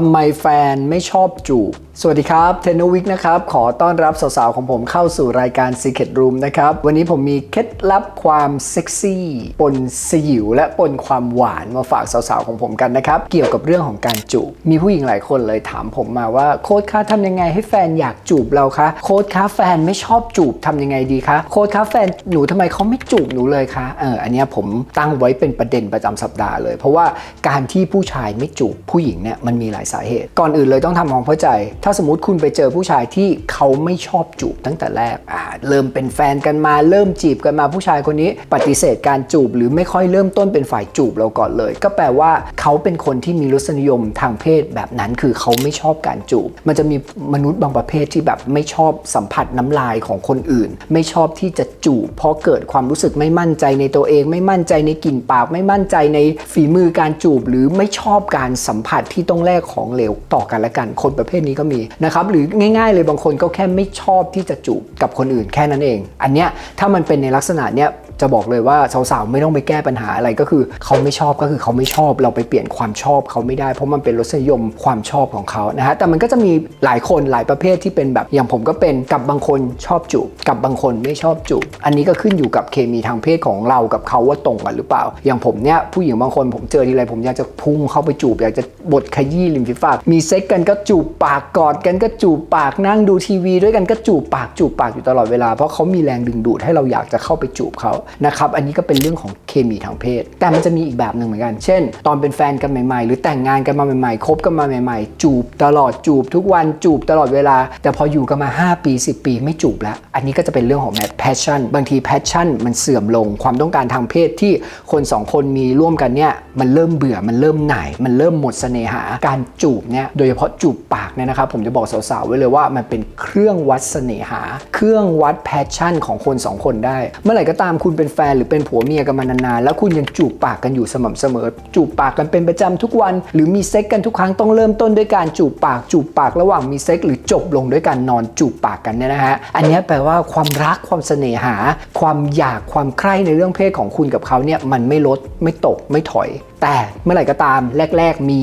ทำไมแฟนไม่ชอบจูบ สวัสดีครับเทนวิกนะครับ ขอต้อนรับสาวๆ ของผมเข้าสู่รายการ Secret Room นะครับ วันนี้ผมมีเคล็ดลับความเซ็กซี่ปนสยิวและปนความหวานมาฝากสาวๆ ของผมกันนะครับ เกี่ยวกับเรื่องของการจูบ มีผู้หญิงหลายคนเลยถามผมมาว่าโค้ดคะทำยังไงให้แฟนอยากจูบเราคะ โค้ดคะแฟนไม่ชอบจูบทำยังไงดีคะ โค้ดคะแฟนหนูทำไมเขาไม่จูบหนูเลยคะ เออ อันนี้ผมตั้งไว้เป็นประเด็นประจำสัปดาห์เลย เพราะว่าการที่ผู้ชายไม่จูบผู้หญิงเนี่ยมันมีหลายสาเหตุ ก่อนอื่นเลยต้องทำความเข้าใจ ถ้าสมมติคุณไปเจอผู้ชายที่เขาไม่ชอบจูบตั้งแต่แรกอ่าเริ่มเป็นแฟนกันมาเริ่มจีบกันมาผู้ชายคนนี้ ปฏิเสธการจูบหรือไม่ค่อยเริ่มต้นเป็นฝ่ายจูบเราก่อนเลย ก็แปลว่าเขาเป็นคนที่มีรสนิยมทางเพศแบบนั้นคือเขาไม่ชอบการจูบ มันจะมีมนุษย์บางประเภทที่แบบไม่ชอบสัมผัสน้ำลายของคนอื่น ไม่ชอบที่จะจูบเพราะเกิดความรู้สึกไม่มั่นใจในตัวเอง ไม่มั่นใจในกลิ่นปาก ไม่มั่นใจในฝีมือการจูบ หรือไม่ชอบการสัมผัสที่ต้องแลกของเหลวต่อกันและกัน คนประเภทนี้ก็มีนะครับหรือง่าย ๆ เลยบางคนก็แค่ไม่ชอบที่จะจูบกับคนอื่นแค่นั้นเอง อันเนี้ยถ้ามันเป็นในลักษณะเนี้ย จะบอกเลยว่าสาวๆไม่ต้องไปแก้ปัญหาอะไรก็คือ เขาไม่ชอบก็คือเขาไม่ชอบเราไปเปลี่ยนความชอบเขาไม่ได้เพราะมันเป็นรสนิยมความชอบของเขานะฮะแต่มันก็จะมีหลายคนหลายประเภทที่เป็นแบบอย่างผมก็เป็นกับบางคนชอบจูบกับบางคนไม่ชอบจูบอันนี้ก็ขึ้นอยู่กับเคมีทางเพศของเรากับเขาว่าตรงกันหรือเปล่า อย่างผมเนี่ยผู้หญิงบางคนผมเจอทีไรผมอยากจะพุ่งเข้าไปจูบอยากจะบดขยี้ริมฝีปากมีเซ็กกันก็จูบปากกอดกันก็จูบปากนั่งดูทีวี ด้วยกันก็จูบปากจูบปากอยู่ตลอดเวลาเพราะเขามีแรงดึงดูดให้เราอยากจะเข้าไปจูบเขานะครับ อันนี้ก็เป็นเรื่องของเคมีทางเพศ แต่มันจะมีอีกแบบหนึ่งเหมือนกัน เช่น ตอนเป็นแฟนกันใหม่ๆ หรือแต่งงานกันมาใหม่ๆ คบกันมาใหม่ๆ จูบตลอดจูบทุกวันจูบตลอดเวลา แต่พออยู่กันมา 5 ปี 10 ปี ไม่จูบแล้ว อันนี้ก็จะเป็นเรื่องของแม passion บางที passion มันเสื่อมลง ความต้องการทางเพศที่คนสองคนมีร่วมกันเนี่ย มันเริ่มเบื่อ มันเริ่มหน่าย มันเริ่มหมดเสน่หา การจูบเนี่ย โดยเฉพาะจูบปากเนี่ยนะครับ ผมจะบอกสาวๆไว้เลยว่ามันเป็นเครื่องวัดเสน่หา เครื่องวัด passion ของคนสองคนได้ เมื่อไหร่ก็ตามคุณเป็นแฟนหรือเป็นผัวเมียกันมานานๆ แล้วคุณยังจูบปากกันอยู่สม่ำเสมอ จูบปากกันเป็นประจำทุกวัน หรือมีเซ็กกันทุกครั้งต้องเริ่มต้นด้วยการจูบปากจูบปากระหว่างมีเซ็กหรือจบลงด้วยการนอนจูบปากกันเนี่ยนะฮะอันนี้แปลว่าความรักความเสน่หา ความอยากความใคร่ในเรื่องเพศของคุณกับเขาเนี่ยมันไม่ลดไม่ตกไม่ถอย แต่เมื่อไหร่ก็ตามแรก ๆ มี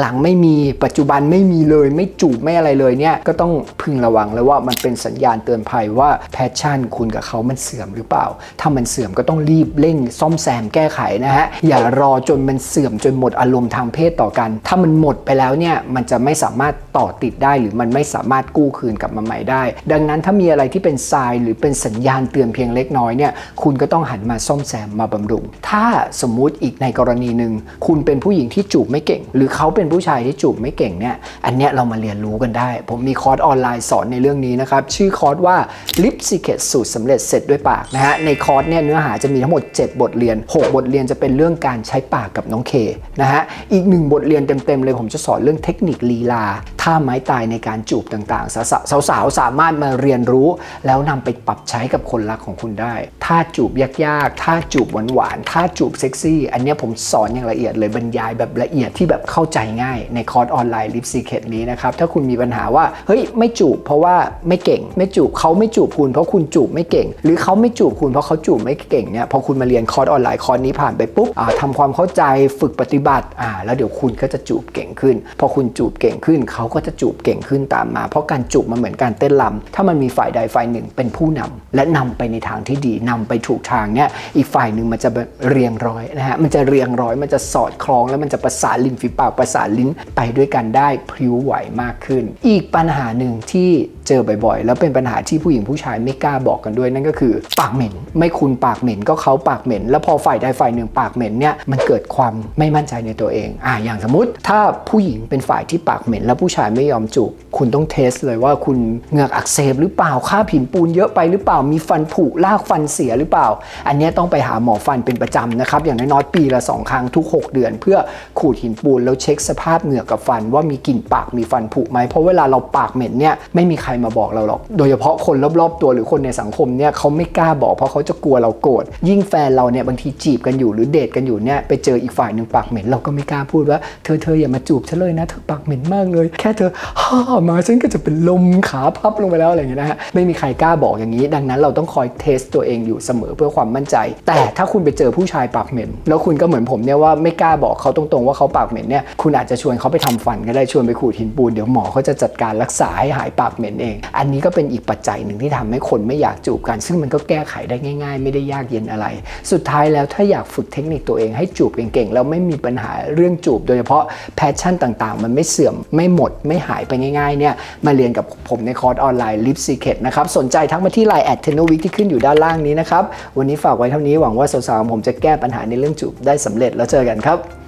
หลังๆ ไม่มีปัจจุบันไม่มีเลย ไม่จูบไม่อะไรเลยเนี่ยก็ต้องพึงระวังเลยว่ามันเป็นสัญญาณเตือนภัยว่าแพชชั่นคุณกับเขามันเสื่อมหรือเปล่า ถ้ามันเสื่อมก็ต้องรีบเร่งซ่อมแซมแก้ไขนะฮะ อย่ารอจนมันเสื่อมจนหมดอารมณ์ทางเพศต่อกัน ถ้ามันหมดไปแล้วเนี่ยมันจะไม่สามารถต่อติดได้หรือมันไม่สามารถกู้คืนกลับมาใหม่ได้ ดังนั้นถ้ามีอะไรที่เป็นทรายหรือเป็นสัญญาณเตือนเพียงเล็กน้อยเนี่ยคุณก็ต้องหันมาซ่อมแซมมาบำรุง ถ้าสมมุติอีกในกรณีหนึ่งคุณเป็นผู้หญิงที่จูบไม่เก่ง หรือเขาเป็นผู้ชายที่จูบไม่เก่งเนี่ยอันเนี้ยเรามาเรียนรู้กันได้ ผมมีคอร์สออนไลน์สอนในเรื่องนี้นะครับชื่อคอร์สว่า Lip Secret สูตรสำเร็จเสร็จด้วยปากนะฮะในคอร์สเนี่ยเนื้อหาจะมีทั้งหมด 7 บทเรียน 6 บทเรียนจะเป็นเรื่องการใช้ปากกับน้องเคนะฮะ อีกหนึ่งบทเรียนเต็มๆเลยผมจะสอนเรื่องเทคนิคลีลา ท่าไม้ตายในการจูบต่างๆ สาวๆสาวๆสามารถมาเรียนรู้ แล้วนำไปปรับใช้กับคนรักของคุณได้ ท่าจูบยากๆ ท่าจูบหวานๆ ท่าจูบเซ็กซี่ อันนี้ผมสอนอย่างละเอียดเลยบรรยายแบบละเอียดที่แบบเข้าใจง่ายในคอร์สออนไลน์ Lip Secret นี้นะครับ ถ้าคุณมีปัญหาว่า เฮ้ย ไม่จูบเพราะว่าไม่เก่ง ไม่จูบเขาไม่จูบคุณเพราะคุณจูบไม่เก่ง หรือเขาไม่จูบคุณเพราะเขาจูบไม่เก่งเนี่ยพอคุณมาเรียนคอร์สออนไลน์คอร์สนี้ผ่านไปปุ๊บอ่าทำความเข้าใจฝึกปฏิบัติอ่าแล้วเดี๋ยวคุณก็จะจูบเก่งขึ้น พอคุณจูบเก่งขึ้น เขาก็จะจูบเก่งขึ้นตามมา เพราะการจูบมันเหมือนการเต้นรำถ้ามันมีฝ่ายใดฝ่ายหนึ่งเป็นผู้นำและนำไปในทางที่ดีนำไปถูกทางเนี่ยอีกฝ่ายหนึ่งมันจะเรียงร้อยนะฮะมันจะเรียงร้อยมันจะสอดคล้องแล้วมันจะประสานริมฝีปากประสานลิ้นไปด้วยกันได้พริ้วไหวมากขึ้น อีกปัญหาหนึ่งที่เจอบ่อยๆ แล้วเป็นปัญหาที่ผู้หญิงผู้ชายไม่กล้าบอกกันด้วยนั่นก็คือ ปากเหม็น ไม่คุณปากเหม็นก็เขาปากเหม็น แล้วพอฝ่ายใดฝ่ายหนึ่งปากเหม็นเนี่ยมันเกิดความไม่มั่นใจในตัวเองอ่าอย่างสมมติถ้าผู้หญิงเป็นฝ่ายที่ปากเหม็น แล้วผู้ชายไม่ยอมจูบคุณต้องเทสเลยว่าคุณเหงือกอักเสบหรือเปล่าค่าผินปูนเยอะไปหรือเปล่ามีฟันผุลากฟันเสียหรือเปล่า อันนี้ต้องไปหาหมอฟันเป็นประจำนะครับอย่างน้อยๆปีละสองครั้งทุก 6 เดือน เพื่อขูดหินปูนแล้วเช็คสภาพเหงือกกับฟันว่ามีกลิ่นปากมีฟันผุไหมเพราะเวลาเราปากเหม็นเนี่ยไม่มีใครรมาบอกเราหรอก โดยเฉพาะคนรอบๆตัวหรือคนในสังคมเนี่ยเขาไม่กล้าบอกเพราะเขาจะกลัวเราโกรธยิ่งแฟนเราเนี่ยบางทีจีบกันอยู่หรือเดทกันอยู่เนี่ยไปเจออีกฝ่ายหนึ่งปากเหม็นเราก็ไม่กล้าพูดว่าเธอเธออย่ามาจูบฉันเลยนะเธอปากเหม็นมากเลย แค่เธอฮ่ามาฉันก็จะเป็นลมขาพับลงไปแล้วอะไรอย่างเงี้ยนะฮะไม่มีใครกล้าบอกอย่างนี้ ดังนั้นเราต้องคอยเทสตัวเองอยู่เสมอเพื่อความมั่นใจ แต่ถ้าคุณไปเจอผู้ชายปากเหม็น แล้วคุณก็เหมือนผมเนี่ยว่าไม่กล้าบอกเขาตรงๆว่าเขาปากเหม็นเนี่ยคุณอาจจะชวนเขาไปทำฟันก็ได้ชวนไปขูดหินปูนเดี๋ยวหมอเขาจะจัดการรักษาให้หายปากเหม็นเอง อันนี้ก็เป็นอีกปัจจัยหนึ่งที่ทำให้คนไม่อยากจูบกัน ซึ่งมันก็แก้ไขได้ง่าย ๆ ไม่ได้ยากเย็นอะไร สุดท้ายแล้วถ้าอยากฝึกเทคนิคตัวเองให้จูบเก่งๆแล้วไม่มีปัญหาเรื่องจูบ โดยเฉพาะแพชชั่นต่างๆ มันไม่เสื่อมไม่หมดไม่หายไปง่ายๆเนี่ยมาเรียนกับผมในคอร์สออนไลน์ Lip Secret นะครับสนใจทักมาที่ Line แอดเทนโนวิกที่ขึ้นอยู่ด้านล่างนี้นะครับวันนี้ฝากไว้เท่านี้หวังว่าสาวๆผมจะแก้ปัญหาในเรื่องจูบได้สำเร็จแล้วเจอกันครับ